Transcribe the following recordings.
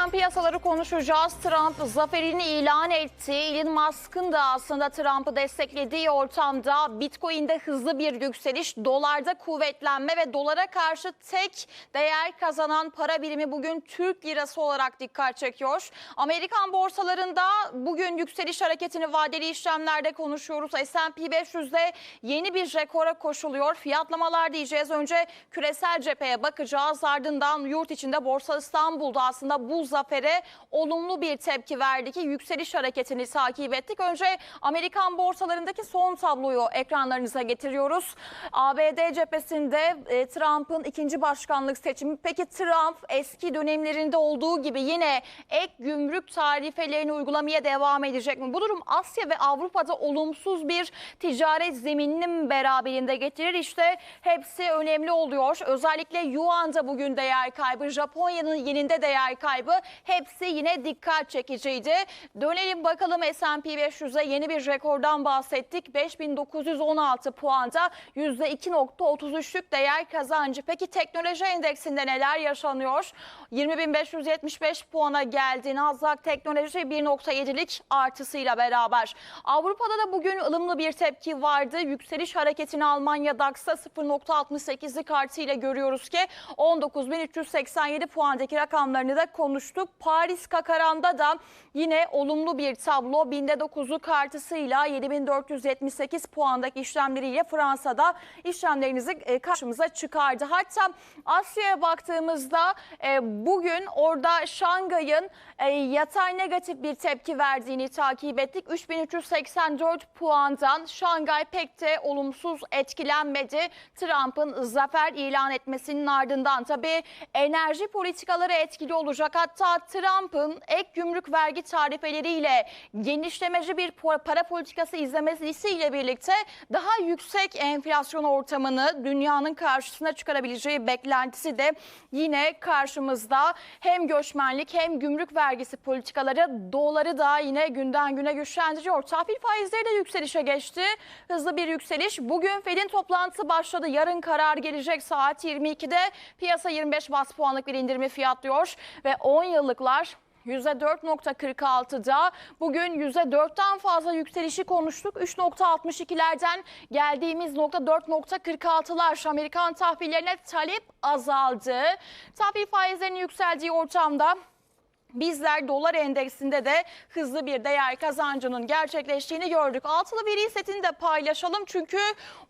Efendim piyasaları konuşacağız. Trump zaferini ilan etti. Elon Musk'ın da aslında Trump'ı desteklediği ortamda Bitcoin'de hızlı bir yükseliş, dolarda kuvvetlenme ve dolara karşı tek değer kazanan para birimi bugün Türk lirası olarak dikkat çekiyor. Amerikan borsalarında bugün yükseliş hareketini vadeli işlemlerde konuşuyoruz. S&P 500'de yeni bir rekora koşuluyor. Fiyatlamalar diyeceğiz. Önce küresel cepheye bakacağız. Ardından yurt içinde Borsa İstanbul'da aslında bu zafere olumlu bir tepki verdi ki yükseliş hareketini takip ettik. Önce Amerikan borsalarındaki son tabloyu ekranlarınıza getiriyoruz. ABD cephesinde e, Trump'ın ikinci başkanlık seçimi. Peki Trump eski dönemlerinde olduğu gibi yine ek gümrük tarifelerini uygulamaya devam edecek mi? Bu durum Asya ve Avrupa'da olumsuz bir ticaret zemininin beraberinde getirir. İşte hepsi önemli oluyor. Özellikle Yuan'da bugün değer kaybı, Japonya'nın yeninde değer kaybı hepsi yine dikkat çekiciydi. Dönelim bakalım S&P 500'e yeni bir rekordan bahsettik. 5916 puanda %2.33'lük değer kazancı. Peki teknoloji endeksinde neler yaşanıyor? 20.575 puana geldi. Nasdaq teknoloji 1.7'lik artısıyla beraber. Avrupa'da da bugün ılımlı bir tepki vardı. Yükseliş hareketini Almanya DAX'a 0.68'lik artıyla görüyoruz ki 19.387 puandaki rakamlarını da konuştuk. Paris Kakaran'da da yine olumlu bir tablo. Binde 9'luk artısıyla 7478 puandaki işlemleriyle Fransa'da işlemlerinizi e, karşımıza çıkardı. Hatta Asya'ya baktığımızda e, bugün orada Şangay'ın e, yatay negatif bir tepki verdiğini takip ettik. 3384 puandan Şangay pek de olumsuz etkilenmedi. Trump'ın zafer ilan etmesinin ardından tabii enerji politikaları etkili olacak. Hatta Trump'ın ek gümrük vergi tarifeleriyle genişlemeci bir para politikası izlemesiyle birlikte daha yüksek enflasyon ortamını dünyanın karşısına çıkarabileceği beklentisi de yine karşımızda. Hem göçmenlik hem gümrük vergisi politikaları doları da yine günden güne güçlendiriyor. Tahvil faizleri de yükselişe geçti. Hızlı bir yükseliş. Bugün Fed'in toplantısı başladı. Yarın karar gelecek saat 22'de. Piyasa 25 bas puanlık bir indirimi fiyatlıyor ve 10 yıllıklar %4.46'da bugün %4'ten fazla yükselişi konuştuk. 3.62'lerden geldiğimiz nokta 4.46'lar. Amerikan tahvillerine talep azaldı. Tahvil faizlerinin yükseldiği ortamda Bizler dolar endeksinde de hızlı bir değer kazancının gerçekleştiğini gördük. Altılı veri setini de paylaşalım çünkü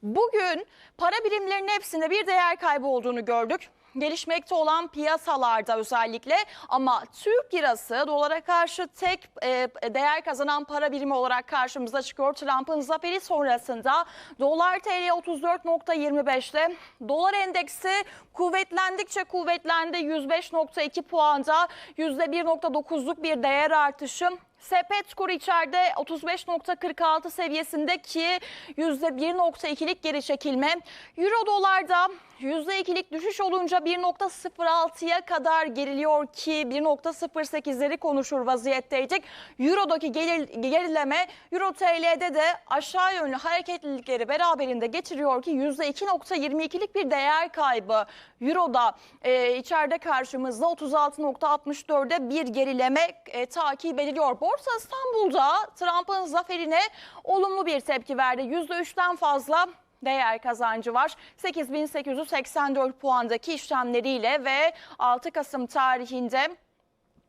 bugün para birimlerinin hepsinde bir değer kaybı olduğunu gördük. Gelişmekte olan piyasalarda özellikle ama Türk lirası dolara karşı tek e, değer kazanan para birimi olarak karşımıza çıkıyor. Trump'ın zaferi sonrasında dolar TL 34.25'te dolar endeksi kuvvetlendikçe kuvvetlendi 105.2 puanda %1.9'luk bir değer artışı. Sepet kuru içeride 35.46 seviyesindeki %1.2'lik geri çekilme. Euro dolarda %2'lik düşüş olunca 1.06'ya kadar geriliyor ki 1.08'leri konuşur vaziyetteydik. Euro'daki gelir, gerileme Euro TL'de de aşağı yönlü hareketlilikleri beraberinde getiriyor ki %2.22'lik bir değer kaybı. Euro'da e, içeride karşımızda 36.64'de bir gerileme e, takip ediliyor. Borsa İstanbul'da Trump'ın zaferine olumlu bir tepki verdi. %3'ten fazla değer kazancı var. 8884 puandaki işlemleriyle ve 6 Kasım tarihinde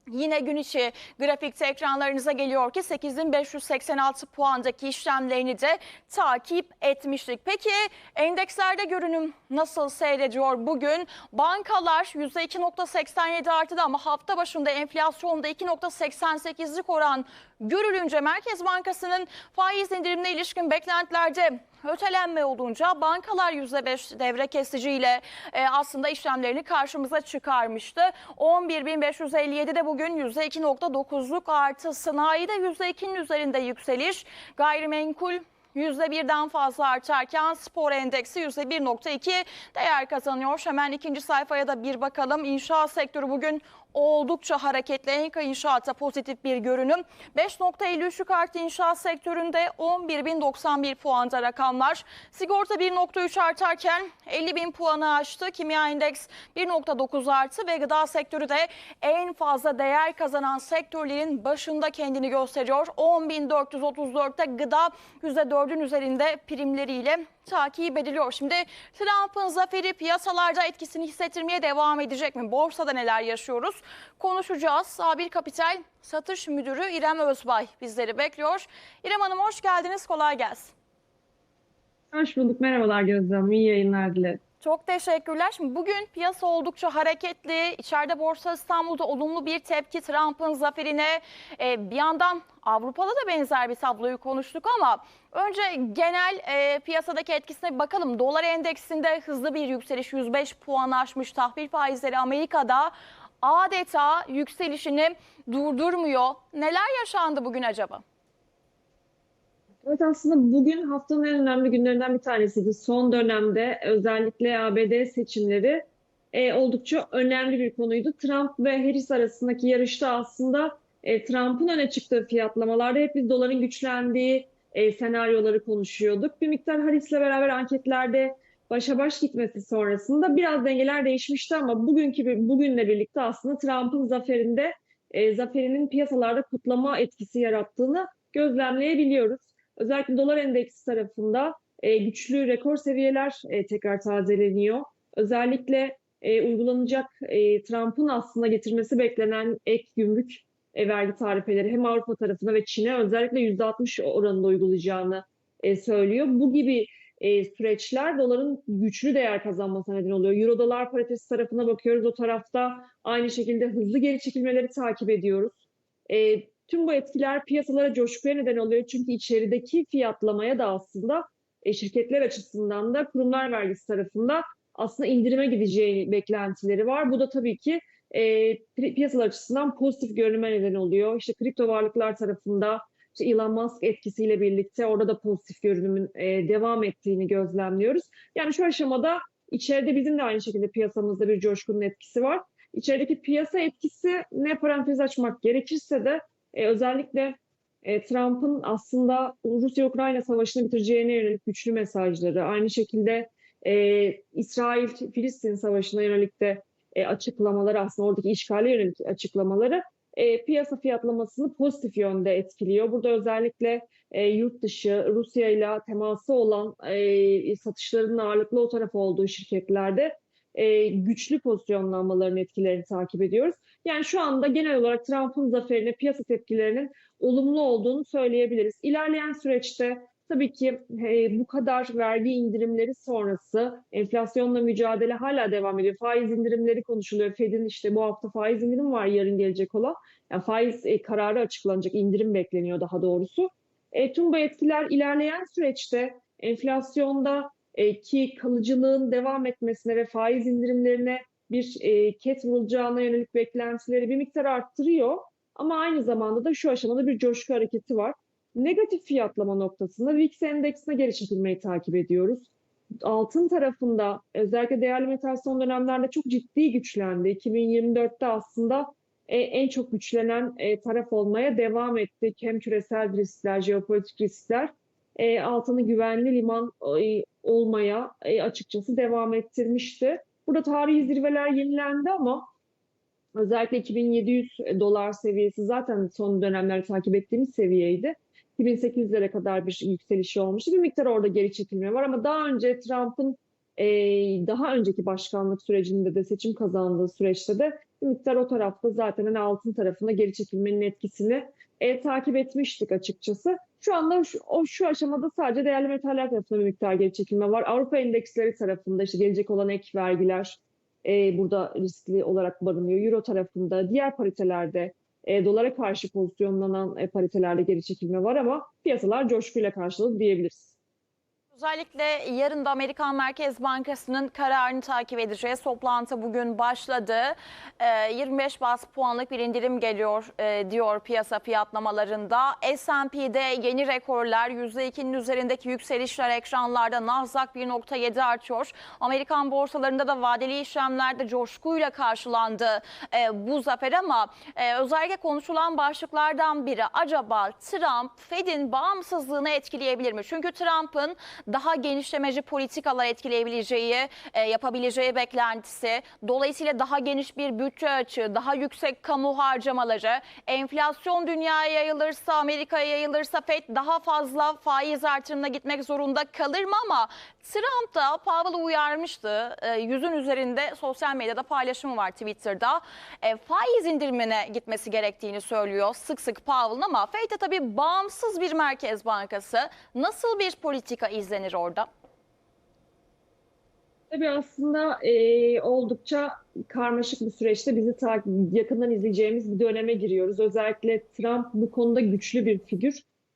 Yine gün içi grafikte ekranlarınıza geliyor ki 8586 puandaki işlemlerini de takip etmiştik. Peki endekslerde görünüm nasıl seyrediyor bugün? Bankalar %2.87 artıda ama hafta başında enflasyonda 2.88'lik oran görülünce Merkez Bankası'nın faiz indirimine ilişkin beklentilerde ötelenme olunca bankalar %5 devre kesiciyle e, aslında işlemlerini karşımıza çıkarmıştı. 11.557'de bugün %2.9'luk artı sanayide %2'nin üzerinde yükseliş. Gayrimenkul %1'den fazla artarken spor endeksi %1.2 değer kazanıyor. Hemen ikinci sayfaya da bir bakalım. İnşaat sektörü bugün oldukça hareketli. Enka İnşaat'a pozitif bir görünüm. 5.53'lük arttı inşaat sektöründe 11.091 puanda rakamlar. Sigorta 1.3 artarken 50.000 puanı aştı. Kimya endeks 1.9 arttı ve gıda sektörü de en fazla değer kazanan sektörlerin başında kendini gösteriyor. 10.434'te gıda %4'ün üzerinde primleriyle takip ediliyor. Şimdi Trump'ın zaferi piyasalarda etkisini hissettirmeye devam edecek mi? Borsada neler yaşıyoruz? Konuşacağız. Sabir Kapital Satış Müdürü İrem Özbay bizleri bekliyor. İrem Hanım hoş geldiniz. Kolay gelsin. Hoş bulduk. Merhabalar Gözde Hanım. İyi yayınlar dilerim. Çok teşekkürler. Şimdi bugün piyasa oldukça hareketli. İçeride Borsa İstanbul'da olumlu bir tepki Trump'ın zaferine. Ee, bir yandan Avrupa'da da benzer bir tabloyu konuştuk ama önce genel e, piyasadaki etkisine bir bakalım. Dolar endeksinde hızlı bir yükseliş 105 puan aşmış. Tahvil faizleri Amerika'da adeta yükselişini durdurmuyor. Neler yaşandı bugün acaba? Evet aslında bugün haftanın en önemli günlerinden bir tanesiydi. Son dönemde özellikle ABD seçimleri e, oldukça önemli bir konuydu. Trump ve Harris arasındaki yarışta aslında e, Trump'ın öne çıktığı fiyatlamalarda hep biz doların güçlendiği e, senaryoları konuşuyorduk. Bir miktar Harris'le beraber anketlerde başa baş gitmesi sonrasında biraz dengeler değişmişti ama bugünkü bugünle birlikte aslında Trump'ın zaferinde e, zaferinin piyasalarda kutlama etkisi yarattığını gözlemleyebiliyoruz. Özellikle dolar endeksi tarafında e, güçlü rekor seviyeler e, tekrar tazeleniyor. Özellikle e, uygulanacak e, Trump'ın aslında getirmesi beklenen ek gümrük e, vergi tarifeleri hem Avrupa tarafına ve Çin'e özellikle %60 oranında uygulayacağını e, söylüyor. Bu gibi e, süreçler doların güçlü değer kazanmasına neden oluyor. Euro dolar paritesi tarafına bakıyoruz. O tarafta aynı şekilde hızlı geri çekilmeleri takip ediyoruz. E, tüm bu etkiler piyasalara coşkuya neden oluyor. Çünkü içerideki fiyatlamaya da aslında e, şirketler açısından da kurumlar vergisi tarafında aslında indirime gideceği beklentileri var. Bu da tabii ki e, piyasalar açısından pozitif görünüme neden oluyor. İşte kripto varlıklar tarafında işte Elon Musk etkisiyle birlikte orada da pozitif görünümün e, devam ettiğini gözlemliyoruz. Yani şu aşamada içeride bizim de aynı şekilde piyasamızda bir coşkunun etkisi var. İçerideki piyasa etkisi ne parantez açmak gerekirse de e, özellikle e, Trump'ın aslında Rusya-Ukrayna savaşını bitireceğine yönelik güçlü mesajları, aynı şekilde e, İsrail-Filistin savaşına yönelik de e, açıklamaları, aslında oradaki işgale yönelik açıklamaları e, piyasa fiyatlamasını pozitif yönde etkiliyor. Burada özellikle e, yurt dışı Rusya ile teması olan e, satışların ağırlıklı o taraf olduğu şirketlerde e, güçlü pozisyonlanmaların etkilerini takip ediyoruz. Yani şu anda genel olarak Trump'ın zaferine piyasa tepkilerinin olumlu olduğunu söyleyebiliriz. İlerleyen süreçte tabii ki e, bu kadar vergi indirimleri sonrası enflasyonla mücadele hala devam ediyor. Faiz indirimleri konuşuluyor. Fed'in işte bu hafta faiz indirimi var yarın gelecek olan. Yani faiz e, kararı açıklanacak, indirim bekleniyor daha doğrusu. E, tüm bu etkiler ilerleyen süreçte enflasyonda e, ki kalıcılığın devam etmesine ve faiz indirimlerine bir e, ket vurulacağına yönelik beklentileri bir miktar arttırıyor. Ama aynı zamanda da şu aşamada bir coşku hareketi var. Negatif fiyatlama noktasında VIX endeksine geri takip ediyoruz. Altın tarafında özellikle değerli metal son dönemlerde çok ciddi güçlendi. 2024'te aslında e, en çok güçlenen taraf olmaya devam etti. Hem küresel riskler, jeopolitik riskler e, altını güvenli liman e, olmaya e, açıkçası devam ettirmişti. Burada tarihi zirveler yenilendi ama özellikle 2700 dolar seviyesi zaten son dönemlerde takip ettiğimiz seviyeydi. 2800'lere kadar bir yükselişi olmuştu. Bir miktar orada geri çekilme var ama daha önce Trump'ın e, daha önceki başkanlık sürecinde de seçim kazandığı süreçte de bir miktar o tarafta zaten hani altın tarafında geri çekilmenin etkisini e, takip etmiştik açıkçası. Şu anda şu, o şu aşamada sadece değerli metaller tarafında bir miktar geri çekilme var. Avrupa endeksleri tarafında işte gelecek olan ek vergiler e, burada riskli olarak barınıyor. Euro tarafında, diğer paritelerde e, dolara karşı pozisyonlanan e, paritelerde geri çekilme var ama piyasalar coşkuyla karşıladı diyebiliriz. Özellikle yarın da Amerikan Merkez Bankası'nın kararını takip edeceğiz. Toplantı bugün başladı. Ee, 25 bas puanlık bir indirim geliyor e, diyor piyasa fiyatlamalarında. S&P'de yeni rekorlar, %2'nin üzerindeki yükselişler ekranlarda. Nasdaq 1.7 artıyor. Amerikan borsalarında da vadeli işlemlerde coşkuyla karşılandı e, bu zafer ama e, özellikle konuşulan başlıklardan biri acaba Trump Fed'in bağımsızlığını etkileyebilir mi? Çünkü Trump'ın daha genişlemeci politikalar etkileyebileceği, e, yapabileceği beklentisi, dolayısıyla daha geniş bir bütçe açığı, daha yüksek kamu harcamaları, enflasyon dünyaya yayılırsa, Amerika'ya yayılırsa Fed daha fazla faiz artırımına gitmek zorunda kalır mı ama Trump da Powell'ı uyarmıştı. E, yüzün üzerinde sosyal medyada paylaşımı var Twitter'da. E, faiz indirimine gitmesi gerektiğini söylüyor sık sık Powell'ın ama Fed de tabii bağımsız bir merkez bankası. Nasıl bir politika izlenir orada? Tabii aslında e, oldukça karmaşık bir süreçte bizi ta- yakından izleyeceğimiz bir döneme giriyoruz. Özellikle Trump bu konuda güçlü bir figür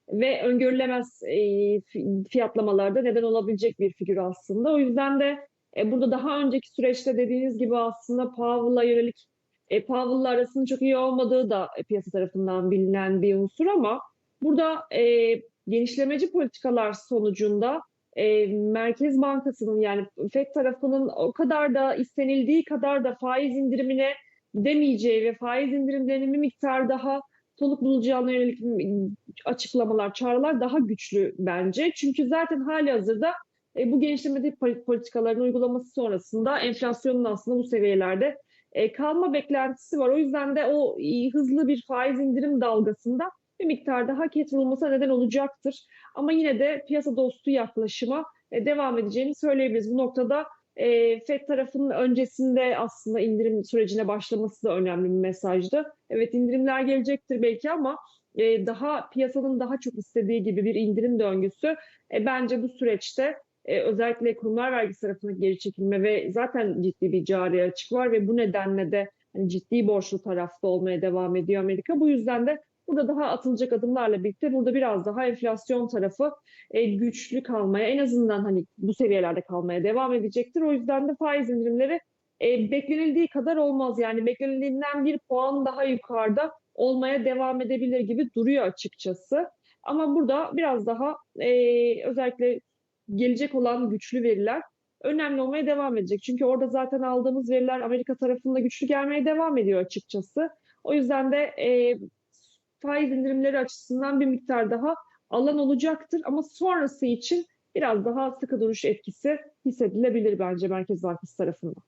ve öngörülemez e, fi- fiyatlamalarda neden olabilecek bir figür aslında. O yüzden de e, burada daha önceki süreçte dediğiniz gibi aslında Powell'a yönelik e, Powell'la arasının çok iyi olmadığı da piyasa tarafından bilinen bir unsur ama burada e, genişlemeci politikalar sonucunda e, Merkez Bankası'nın yani FED tarafının o kadar da istenildiği kadar da faiz indirimine demeyeceği ve faiz indirimlerinin bir miktar daha soluk bulacağına yönelik açıklamalar, çağrılar daha güçlü bence. Çünkü zaten hali hazırda e, bu genişlemeci pol- politikaların uygulaması sonrasında enflasyonun aslında bu seviyelerde e, kalma beklentisi var. O yüzden de o e, hızlı bir faiz indirim dalgasında bir miktar daha ketrılmasına neden olacaktır. Ama yine de piyasa dostu yaklaşıma e, devam edeceğini söyleyebiliriz. Bu noktada e, FED tarafının öncesinde aslında indirim sürecine başlaması da önemli bir mesajdı. Evet indirimler gelecektir belki ama e, daha piyasanın daha çok istediği gibi bir indirim döngüsü bence bu süreçte özellikle kurumlar vergisi tarafındaki geri çekilme ve zaten ciddi bir cari açık var ve bu nedenle de hani ciddi borçlu tarafta olmaya devam ediyor Amerika. Bu yüzden de Burada daha atılacak adımlarla birlikte burada biraz daha enflasyon tarafı e, güçlü kalmaya en azından hani bu seviyelerde kalmaya devam edecektir. O yüzden de faiz indirimleri e, beklenildiği kadar olmaz. Yani beklenildiğinden bir puan daha yukarıda olmaya devam edebilir gibi duruyor açıkçası. Ama burada biraz daha e, özellikle gelecek olan güçlü veriler önemli olmaya devam edecek. Çünkü orada zaten aldığımız veriler Amerika tarafında güçlü gelmeye devam ediyor açıkçası. O yüzden de e, faiz indirimleri açısından bir miktar daha alan olacaktır. Ama sonrası için biraz daha sıkı duruş etkisi hissedilebilir bence Merkez Bankası tarafından.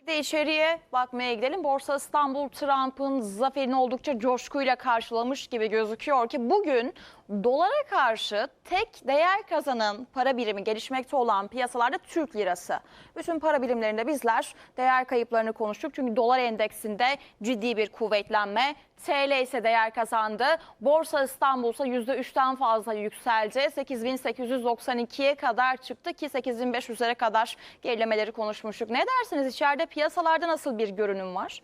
Bir de içeriye bakmaya gidelim. Borsa İstanbul Trump'ın zaferini oldukça coşkuyla karşılamış gibi gözüküyor ki bugün dolara karşı tek değer kazanan para birimi gelişmekte olan piyasalarda Türk lirası. Bütün para birimlerinde bizler değer kayıplarını konuştuk. Çünkü dolar endeksinde ciddi bir kuvvetlenme. TL ise değer kazandı. Borsa İstanbul ise %3'ten fazla yükseldi. 8892'ye kadar çıktı ki 8500'lere kadar gerilemeleri konuşmuştuk. Ne dersiniz içeride piyasalarda nasıl bir görünüm var?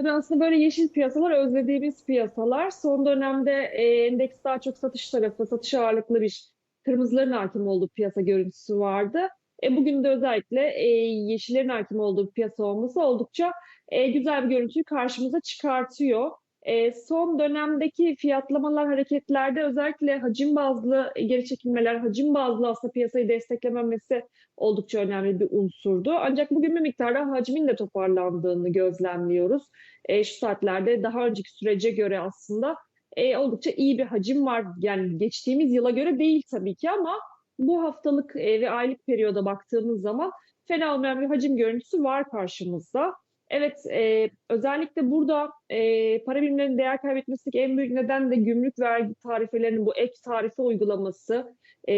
Tabii aslında böyle yeşil piyasalar özlediğimiz piyasalar. Son dönemde e, endeks daha çok satış tarafı, satış ağırlıklı bir kırmızıların hakim olduğu piyasa görüntüsü vardı. E, bugün de özellikle e, yeşillerin hakim olduğu piyasa olması oldukça e, güzel bir görüntüyü karşımıza çıkartıyor. E, son dönemdeki fiyatlamalar hareketlerde özellikle hacim bazlı geri çekilmeler, hacim bazlı aslında piyasayı desteklememesi oldukça önemli bir unsurdu. Ancak bugün bir miktarda hacmin de toparlandığını gözlemliyoruz. E, şu saatlerde daha önceki sürece göre aslında e, oldukça iyi bir hacim var. Yani geçtiğimiz yıla göre değil tabii ki ama bu haftalık e, ve aylık periyoda baktığımız zaman fena olmayan bir hacim görüntüsü var karşımızda. Evet, e, özellikle burada e, para birimlerinin değer kaybetmesindeki en büyük neden de gümrük vergi tarifelerinin bu ek tarife uygulaması. E,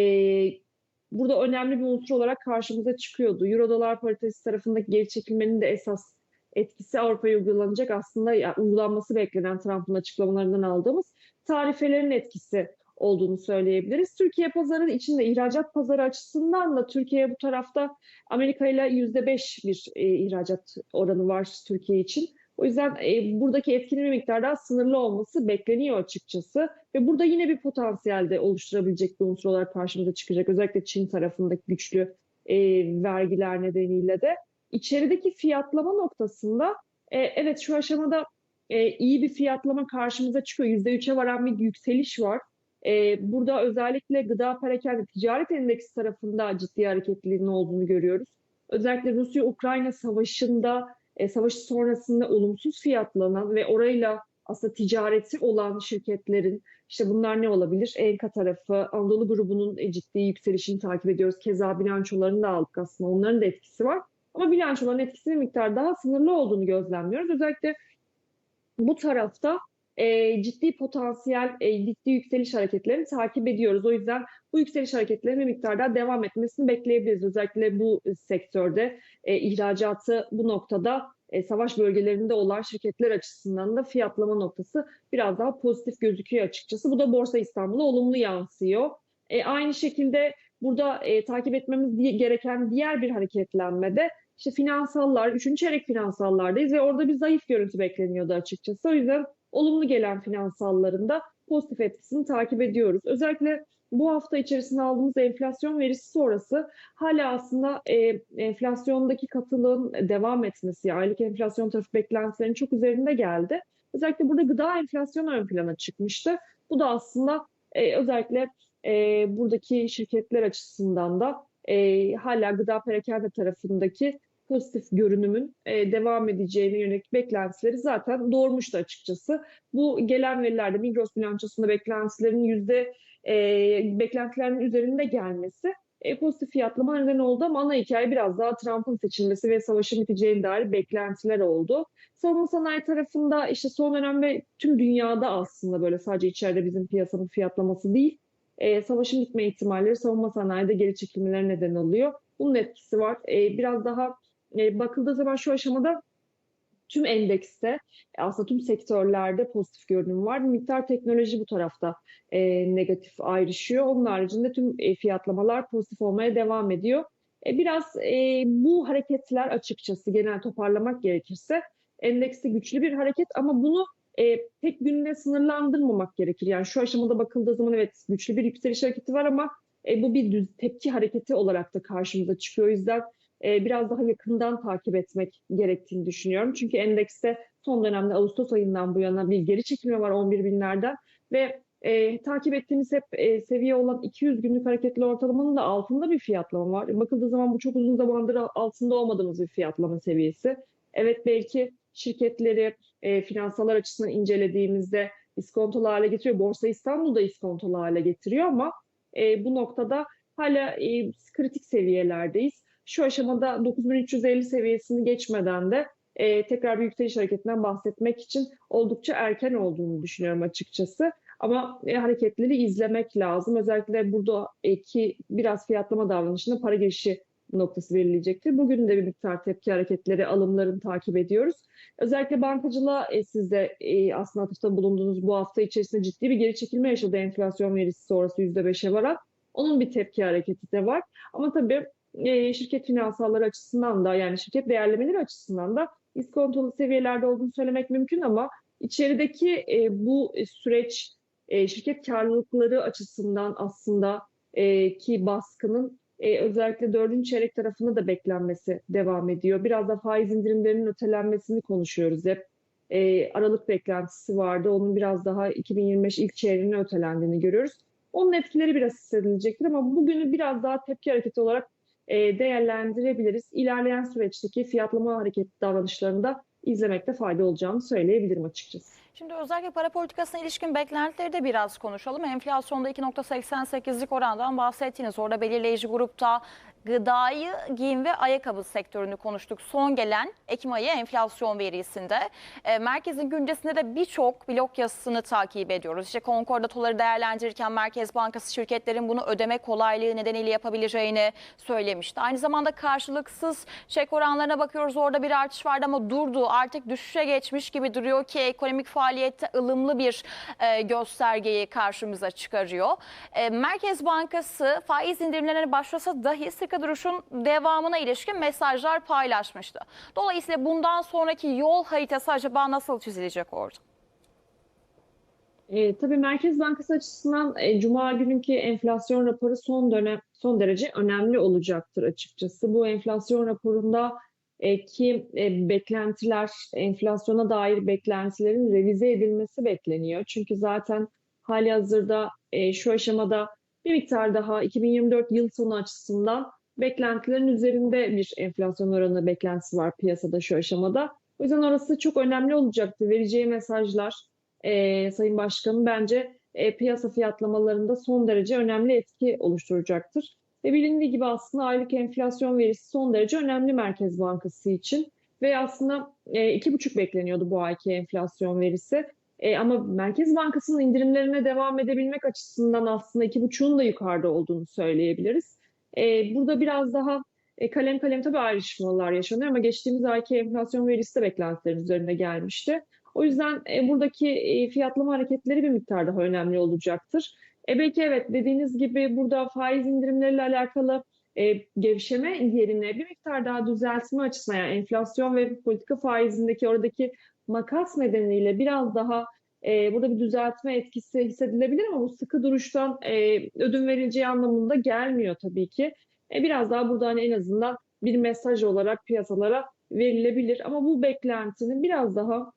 burada önemli bir unsur olarak karşımıza çıkıyordu. Euro dolar paritesi tarafındaki geri çekilmenin de esas etkisi Avrupa'ya uygulanacak aslında yani uygulanması beklenen Trump'ın açıklamalarından aldığımız tarifelerin etkisi olduğunu söyleyebiliriz. Türkiye pazarı içinde ihracat pazarı açısından da Türkiye bu tarafta Amerika ile yüzde beş bir e, ihracat oranı var Türkiye için. O yüzden e, buradaki etkinin bir miktar daha sınırlı olması bekleniyor açıkçası. Ve burada yine bir potansiyel de oluşturabilecek bir unsur olarak karşımıza çıkacak. Özellikle Çin tarafındaki güçlü e, vergiler nedeniyle de. İçerideki fiyatlama noktasında e, evet şu aşamada e, iyi bir fiyatlama karşımıza çıkıyor. %3'e varan bir yükseliş var. E, burada özellikle gıda perakende ticaret endeksi tarafında ciddi hareketliliğin olduğunu görüyoruz. Özellikle Rusya-Ukrayna savaşında, e, savaşı sonrasında olumsuz fiyatlanan ve orayla aslında ticareti olan şirketlerin, işte bunlar ne olabilir? Enka tarafı, Anadolu grubunun e, ciddi yükselişini takip ediyoruz. Keza bilançolarını da aldık aslında. Onların da etkisi var. Ama bilançoların etkisinin miktar daha sınırlı olduğunu gözlemliyoruz. Özellikle bu tarafta e, ciddi potansiyel, e, ciddi yükseliş hareketlerini takip ediyoruz. O yüzden bu yükseliş hareketlerinin bir miktar daha devam etmesini bekleyebiliriz. Özellikle bu sektörde e, ihracatı bu noktada e, savaş bölgelerinde olan şirketler açısından da fiyatlama noktası biraz daha pozitif gözüküyor açıkçası. Bu da Borsa İstanbul'a olumlu yansıyor. E, aynı şekilde burada e, takip etmemiz gereken diğer bir hareketlenmede işte finansallar, üçüncü çeyrek finansallardayız ve orada bir zayıf görüntü bekleniyordu açıkçası. O yüzden olumlu gelen finansallarında pozitif etkisini takip ediyoruz. Özellikle bu hafta içerisinde aldığımız enflasyon verisi sonrası hala aslında e, enflasyondaki katılığın devam etmesi, aylık enflasyon tarafı beklentilerinin çok üzerinde geldi. Özellikle burada gıda enflasyonu ön plana çıkmıştı. Bu da aslında e, özellikle e, buradaki şirketler açısından da e, hala gıda perakende tarafındaki pozitif görünümün e, devam edeceğine yönelik beklentileri zaten doğurmuştu açıkçası. Bu gelen verilerde Migros bilançosunda beklentilerin yüzde e, beklentilerin üzerinde gelmesi e, pozitif fiyatlama neden oldu ama ana hikaye biraz daha Trump'ın seçilmesi ve savaşın biteceğine dair beklentiler oldu. Savunma sanayi tarafında işte son dönemde tüm dünyada aslında böyle sadece içeride bizim piyasanın fiyatlaması değil, e, savaşın bitme ihtimalleri savunma sanayide geri çekilmeler neden oluyor. Bunun etkisi var. E, biraz daha e, bakıldığı zaman şu aşamada tüm endekste aslında tüm sektörlerde pozitif görünüm var. Miktar teknoloji bu tarafta e, negatif ayrışıyor. Onun haricinde tüm e, fiyatlamalar pozitif olmaya devam ediyor. E, biraz e, bu hareketler açıkçası genel toparlamak gerekirse endekste güçlü bir hareket ama bunu e, tek günle sınırlandırmamak gerekir. Yani şu aşamada bakıldığı zaman evet güçlü bir yükseliş hareketi var ama e, bu bir düz tepki hareketi olarak da karşımıza çıkıyor. O yüzden e, biraz daha yakından takip etmek gerektiğini düşünüyorum. Çünkü endekste son dönemde Ağustos ayından bu yana bir geri çekilme var 11 binlerden ve e, takip ettiğimiz hep e, seviye olan 200 günlük hareketli ortalamanın da altında bir fiyatlama var. Bakıldığı zaman bu çok uzun zamandır altında olmadığımız bir fiyatlama seviyesi. Evet belki şirketleri e, finansallar açısından incelediğimizde iskontolu hale getiriyor. Borsa İstanbul'da iskontolu hale getiriyor ama e, bu noktada hala e, kritik seviyelerdeyiz. Şu aşamada 9350 seviyesini geçmeden de e, tekrar bir yükseliş hareketinden bahsetmek için oldukça erken olduğunu düşünüyorum açıkçası. Ama e, hareketleri izlemek lazım. Özellikle buradaki biraz fiyatlama davranışında para girişi noktası verilecektir. Bugün de bir miktar tepki hareketleri, alımlarını takip ediyoruz. Özellikle bankacılığa e, siz de e, aslında atıfta bulunduğunuz bu hafta içerisinde ciddi bir geri çekilme yaşadı enflasyon verisi sonrası %5'e varan. Onun bir tepki hareketi de var. Ama tabii e, şirket finansalları açısından da yani şirket değerlemeleri açısından da iskontolu seviyelerde olduğunu söylemek mümkün ama içerideki e, bu süreç e, şirket karlılıkları açısından aslında e, ki baskının özellikle dördüncü çeyrek tarafında da beklenmesi devam ediyor. Biraz da faiz indirimlerinin ötelenmesini konuşuyoruz hep. Aralık beklentisi vardı. Onun biraz daha 2025 ilk çeyreğine ötelendiğini görüyoruz. Onun etkileri biraz hissedilecektir ama bugünü biraz daha tepki hareketi olarak e, değerlendirebiliriz. İlerleyen süreçteki fiyatlama hareket davranışlarında izlemekte fayda olacağını söyleyebilirim açıkçası. Şimdi özellikle para politikasına ilişkin beklentileri de biraz konuşalım. Enflasyonda 2.88'lik orandan bahsettiniz. Orada belirleyici grupta gıdayı, giyim ve ayakkabı sektörünü konuştuk. Son gelen Ekim ayı enflasyon verisinde. E, merkezin güncesinde de birçok blok yazısını takip ediyoruz. İşte konkordatoları değerlendirirken Merkez Bankası şirketlerin bunu ödeme kolaylığı nedeniyle yapabileceğini söylemişti. Aynı zamanda karşılıksız çek oranlarına bakıyoruz. Orada bir artış vardı ama durdu. Artık düşüşe geçmiş gibi duruyor ki ekonomik faaliyet faaliyette ılımlı bir e, göstergeyi karşımıza çıkarıyor. E, Merkez Bankası faiz indirimlerine başlasa dahi sıkı duruşun devamına ilişkin mesajlar paylaşmıştı. Dolayısıyla bundan sonraki yol haritası acaba nasıl çizilecek orada? E, tabii Merkez Bankası açısından e, Cuma günkü enflasyon raporu son dönem son derece önemli olacaktır açıkçası. Bu enflasyon raporunda e, ki e, beklentiler, enflasyona dair beklentilerin revize edilmesi bekleniyor. Çünkü zaten halihazırda e, şu aşamada bir miktar daha 2024 yıl sonu açısından beklentilerin üzerinde bir enflasyon oranı beklentisi var piyasada şu aşamada. O yüzden orası çok önemli olacaktır. Vereceği mesajlar e, Sayın Başkanım bence e, piyasa fiyatlamalarında son derece önemli etki oluşturacaktır. Ve bilindiği gibi aslında aylık enflasyon verisi son derece önemli Merkez Bankası için. Ve aslında e, iki buçuk bekleniyordu bu ayki enflasyon verisi. E, ama Merkez Bankası'nın indirimlerine devam edebilmek açısından aslında iki buçuğun da yukarıda olduğunu söyleyebiliriz. E, burada biraz daha e, kalem kalem tabii ayrışmalar yaşanıyor ama geçtiğimiz ayki enflasyon verisi de beklentilerin üzerinde gelmişti. O yüzden e, buradaki e, fiyatlama hareketleri bir miktar daha önemli olacaktır. E, belki evet dediğiniz gibi burada faiz indirimleriyle alakalı e, gevşeme yerine bir miktar daha düzeltme açısından yani enflasyon ve politika faizindeki oradaki makas nedeniyle biraz daha e, burada bir düzeltme etkisi hissedilebilir ama bu sıkı duruştan e, ödün verileceği anlamında gelmiyor tabii ki. E, biraz daha burada hani en azından bir mesaj olarak piyasalara verilebilir ama bu beklentinin biraz daha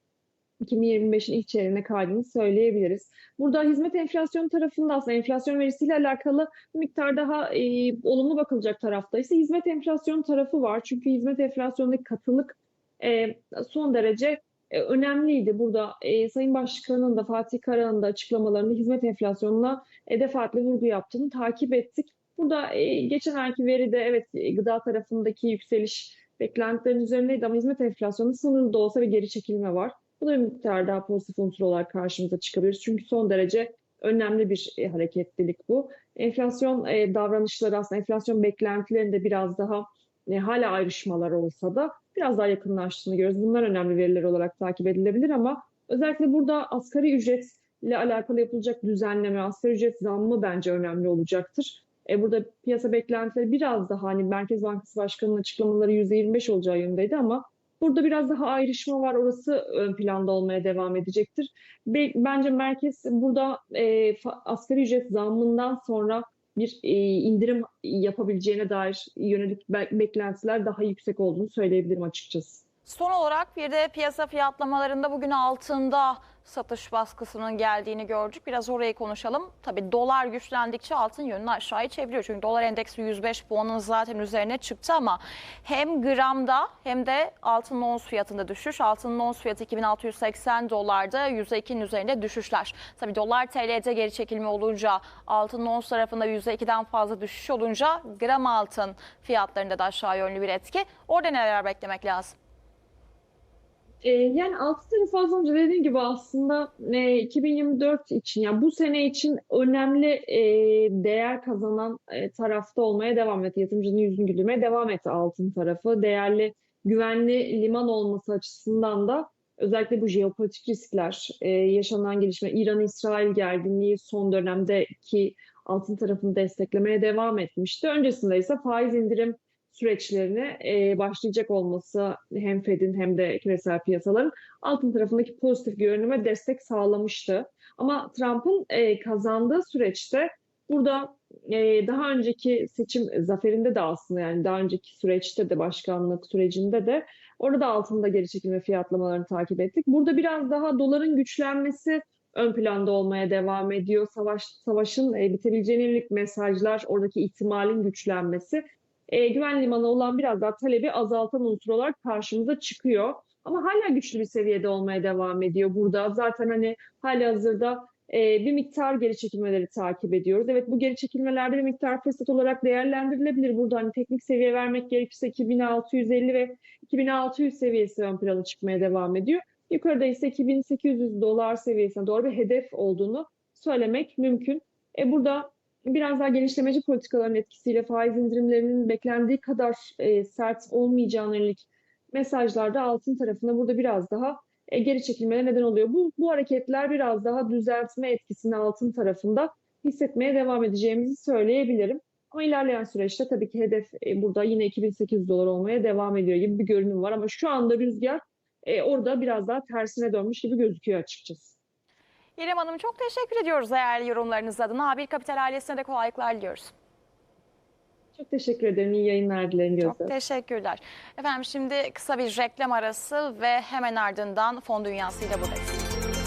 2025'in ilk çeyreğine kaydığını söyleyebiliriz. Burada hizmet enflasyonu tarafında aslında enflasyon verisiyle alakalı bir miktar daha e, olumlu bakılacak tarafta ise hizmet enflasyonu tarafı var. Çünkü hizmet enflasyonundaki katılık e, son derece e, önemliydi. Burada e, Sayın Başkan'ın da Fatih Karahan'ın da açıklamalarında hizmet enflasyonuna e, defaatle vurgu yaptığını takip ettik. Burada e, geçen ayki veride evet e, gıda tarafındaki yükseliş beklentilerin üzerindeydi ama hizmet enflasyonu sınırlı da olsa bir geri çekilme var. Bu da bir miktar daha pozitif unsur olarak karşımıza çıkabilir. Çünkü son derece önemli bir e, hareketlilik bu. Enflasyon e, davranışları aslında enflasyon beklentilerinde biraz daha e, hala ayrışmalar olsa da biraz daha yakınlaştığını görüyoruz. Bunlar önemli veriler olarak takip edilebilir ama özellikle burada asgari ücretle alakalı yapılacak düzenleme, asgari ücret zammı bence önemli olacaktır. E, burada piyasa beklentileri biraz daha hani Merkez Bankası Başkanı'nın açıklamaları %25 olacağı yönündeydi ama Burada biraz daha ayrışma var. Orası ön planda olmaya devam edecektir. Be- Bence merkez burada e, asgari ücret zammından sonra bir e, indirim yapabileceğine dair yönelik be- beklentiler daha yüksek olduğunu söyleyebilirim açıkçası. Son olarak bir de piyasa fiyatlamalarında bugün altında satış baskısının geldiğini gördük. Biraz orayı konuşalım. Tabii dolar güçlendikçe altın yönünü aşağıya çeviriyor. Çünkü dolar endeksi 105 puanın zaten üzerine çıktı ama hem gramda hem de altın ons fiyatında düşüş. Altın ons fiyatı 2680 dolarda %2'nin üzerinde düşüşler. Tabii dolar TL'de geri çekilme olunca altın ons tarafında %2'den fazla düşüş olunca gram altın fiyatlarında da aşağı yönlü bir etki. Orada neler beklemek lazım? E, yani altı tarafı az önce dediğim gibi aslında e, 2024 için yani bu sene için önemli e, değer kazanan e, tarafta olmaya devam etti. Yatırımcının yüzünü güldürmeye devam etti altın tarafı. Değerli, güvenli liman olması açısından da özellikle bu jeopolitik riskler, e, yaşanan gelişme, İran-İsrail gerginliği son dönemdeki altın tarafını desteklemeye devam etmişti. Öncesinde ise faiz indirim süreçlerine e, başlayacak olması hem Fed'in hem de küresel piyasaların altın tarafındaki pozitif görünüme destek sağlamıştı. Ama Trump'ın e, kazandığı süreçte burada e, daha önceki seçim zaferinde de aslında yani daha önceki süreçte de başkanlık sürecinde de orada altında geri çekilme fiyatlamalarını takip ettik. Burada biraz daha doların güçlenmesi ön planda olmaya devam ediyor. Savaş savaşın e, bitebileceğine yönelik mesajlar, oradaki ihtimalin güçlenmesi e, güven limanı olan biraz daha talebi azaltan unsur olarak karşımıza çıkıyor. Ama hala güçlü bir seviyede olmaya devam ediyor burada. Zaten hani hali hazırda e, bir miktar geri çekilmeleri takip ediyoruz. Evet bu geri çekilmelerde bir miktar fırsat olarak değerlendirilebilir. Burada hani teknik seviye vermek gerekirse 2650 ve 2600 seviyesi ön plana çıkmaya devam ediyor. Yukarıda ise 2800 dolar seviyesine doğru bir hedef olduğunu söylemek mümkün. E burada biraz daha genişlemeci politikaların etkisiyle faiz indirimlerinin beklendiği kadar e, sert olmayacağına yönelik mesajlarda altın tarafında burada biraz daha e, geri çekilmeye neden oluyor. Bu, bu hareketler biraz daha düzeltme etkisini altın tarafında hissetmeye devam edeceğimizi söyleyebilirim. Ama ilerleyen süreçte tabii ki hedef e, burada yine 2800 dolar olmaya devam ediyor gibi bir görünüm var. Ama şu anda rüzgar e, orada biraz daha tersine dönmüş gibi gözüküyor açıkçası. İrem Hanım çok teşekkür ediyoruz değerli yorumlarınız adına. A1 Kapital ailesine de kolaylıklar diliyoruz. Çok teşekkür ederim. İyi yayınlar dilerim Çok Gözde. teşekkürler. Efendim şimdi kısa bir reklam arası ve hemen ardından fon dünyasıyla buradayız.